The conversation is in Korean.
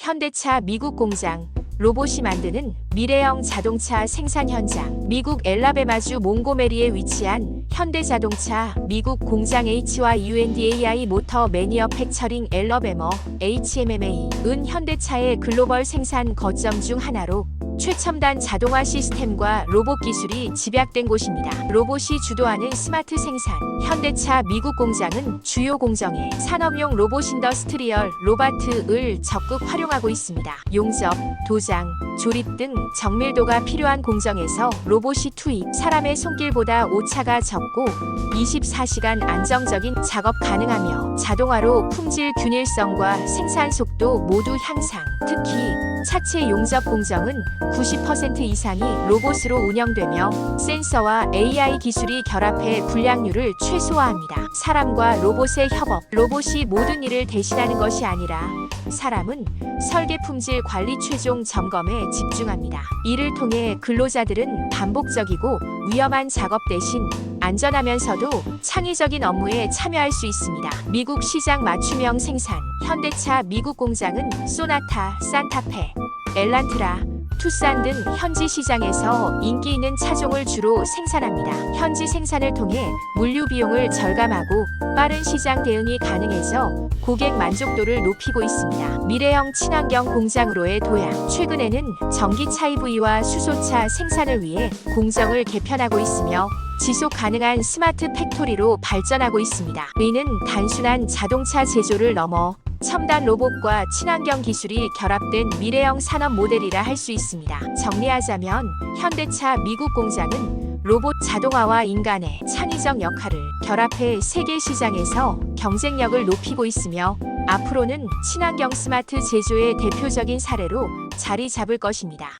현대차 미국 공장, 로봇이 만드는 미래형 자동차 생산 현장, 미국 엘라베마주 몽고메리에 위치한 현대자동차 미국 공장 H와 UNDAI 모터 매니어 팩처링 엘러베머 HMMA은 현대차의 글로벌 생산 거점 중 하나로 최첨단 자동화 시스템과 로봇 기술이 집약된 곳입니다. 로봇이 주도하는 스마트 생산. 현대차 미국 공장은 주요 공정에 산업용 로봇 인더스트리얼 로바트을 적극 활용하고 있습니다. 용접, 도장, 조립 등 정밀도가 필요한 공정에서 로봇이 투입, 사람의 손길보다 오차가 적고 24시간 안정적인 작업 가능하며 자동화로 품질 균일성과 생산 속도 모두 향상. 특히 차체 용접 공정은 90% 이상이 로봇으로 운영되며 센서와 AI 기술이 결합해 불량률을 최소화합니다. 사람과 로봇의 협업. 로봇이 모든 일을 대신하는 것이 아니라 사람은 설계 품질 관리 최종 점검에 집중합니다. 이를 통해 근로자들은 반복적이고 위험한 작업 대신 안전하면서도 창의적인 업무에 참여할 수 있습니다. 미국 시장 맞춤형 생산. 현대차 미국 공장은 소나타, 산타페, 엘란트라, 투싼 등 현지 시장에서 인기 있는 차종을 주로 생산합니다. 현지 생산을 통해 물류 비용을 절감하고 빠른 시장 대응이 가능해서 고객 만족도를 높이고 있습니다. 미래형 친환경 공장으로의 도약. 최근에는 전기차 EV와 수소차 생산을 위해 공정을 개편하고 있으며 지속 가능한 스마트 팩토리로 발전하고 있습니다. 이는 단순한 자동차 제조를 넘어 첨단 로봇과 친환경 기술이 결합된 미래형 산업 모델이라 할 수 있습니다. 정리하자면 현대차 미국 공장은 로봇 자동화와 인간의 창의적 역할을 결합해 세계 시장에서 경쟁력을 높이고 있으며 앞으로는 친환경 스마트 제조의 대표적인 사례로 자리 잡을 것입니다.